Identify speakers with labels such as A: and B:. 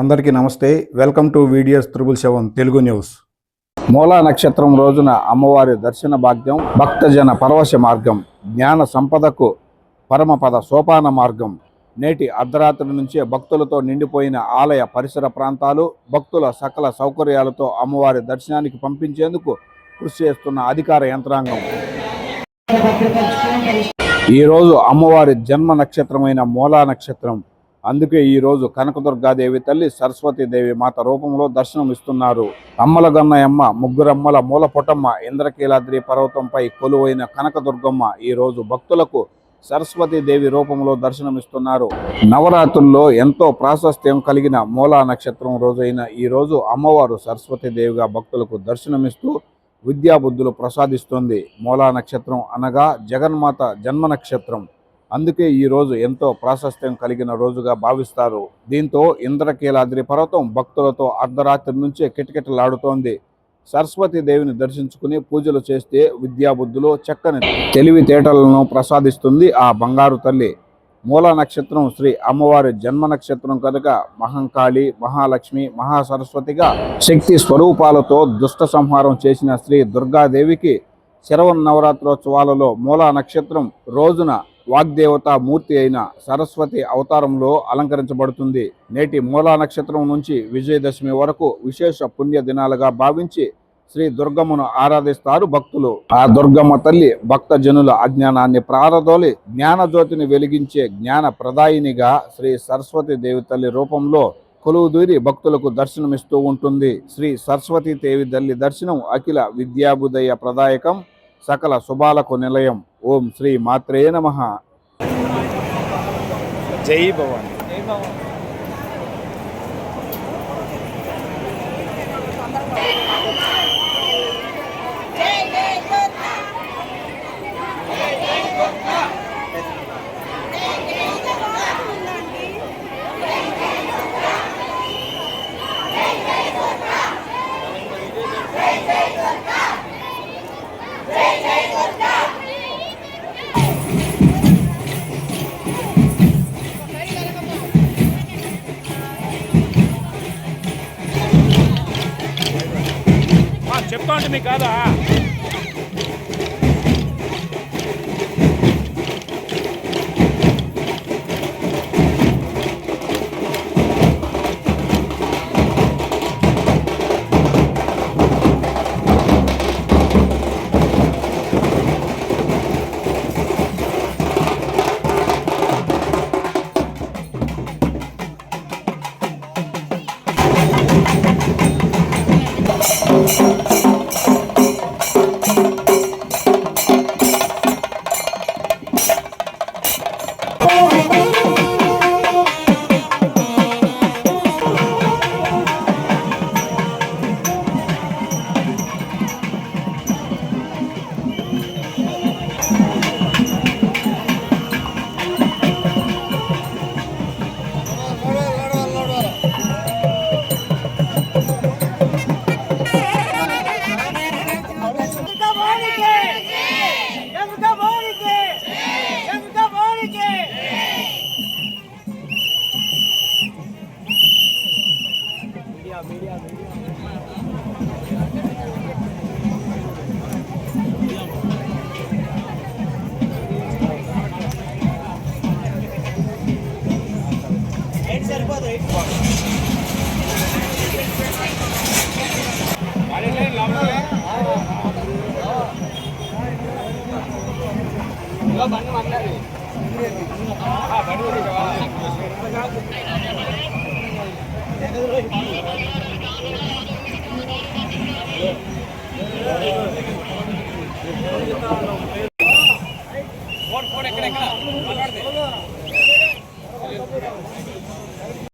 A: అందరికీ నమస్తే. Welcome to videos triple seven Telugu news. మూలా నక్షత్రం రోజున అమ్మవారి దర్శన భాగ్యం భక్తజన పరవశ మార్గం జ్ఞాన సంపదకు పరమపద సోపాన మార్గం. నేటి అర్ధరాత్రి నుంచే భక్తులతో నిండిపోయిన ఆలయ పరిసర ప్రాంతాలు భక్తుల సకల సౌకర్యాలతో అమ్మవారి దర్శనానికి పంపించేందుకు కృషి చేస్తున్న అధికార యంత్రాంగం. ఈరోజు అమ్మవారి జన్మ నక్షత్రమైన మూలా నక్షత్రం అందుకే ఈరోజు కనకదుర్గాదేవి తల్లి సరస్వతీదేవి మాత రూపంలో దర్శనం ఇస్తున్నారు. అమ్మల గన్నయమ్మ ముగ్గురమ్మల మూలపొటమ్మ ఇంద్రకీలాద్రి పర్వతంపై కొలువైన కనకదుర్గమ్మ ఈరోజు భక్తులకు సరస్వతీదేవి రూపంలో దర్శనమిస్తున్నారు నవరాత్రుల్లో ఎంతో ప్రాశస్త్యం కలిగిన మూలా నక్షత్రం రోజైన ఈ రోజు అమ్మవారు సరస్వతీదేవిగా భక్తులకు దర్శనమిస్తూ విద్యాబుద్ధులు ప్రసాదిస్తుంది. మూలా నక్షత్రం అనగా జగన్మాత జన్మ నక్షత్రం. అందుకే ఈ రోజు ఎంతో ప్రాశస్త్యం కలిగిన రోజుగా భావిస్తారు. దీంతో ఇంద్రకీలాద్రి పర్వతం భక్తులతో అర్ధరాత్రి నుంచే కిటకిటలాడుతోంది. సరస్వతి దేవిని దర్శించుకుని పూజలు చేస్తే విద్యాబుద్ధులు చక్కని తెలివితేటలను ప్రసాదిస్తుంది ఆ బంగారు తల్లి. మూల నక్షత్రం శ్రీ అమ్మవారి జన్మ నక్షత్రం కనుక మహంకాళి మహాలక్ష్మి మహాసరస్వతిగా శక్తి స్వరూపాలతో దుష్ట సంహారం చేసిన శ్రీ దుర్గాదేవికి శరవణ నవరాత్రోత్సవాలలో మూలా నక్షత్రం రోజున వాగ్దేవత మూర్తి అయిన సరస్వతి అవతారంలో అలంకరించబడుతుంది. నేటి మూలా నక్షత్రం నుంచి విజయదశమి వరకు విశేష పుణ్య దినాలుగా భావించి శ్రీ దుర్గమ్మను ఆరాధిస్తారు భక్తులు. ఆ దుర్గమ్మ తల్లి భక్త జనుల అజ్ఞానాన్ని ప్రారదోలి జ్ఞానజ్యోతిని వెలిగించే జ్ఞాన ప్రదాయినిగా శ్రీ సరస్వతి దేవి తల్లి రూపంలో కొలువుదూరి భక్తులకు దర్శనమిస్తూ ఉంటుంది. శ్రీ సరస్వతీ దేవి తల్లి దర్శనం అఖిల విద్యాబుదయ ప్రదాయకం సకల శుభాలకు నిలయం. ఓం శ్రీ మాత్రే నమ.
B: జై భవాని. జై భవాని.
C: me A. బండి ఫోన్ ఫోన్ ఎక్కడ
B: ఎక్కడ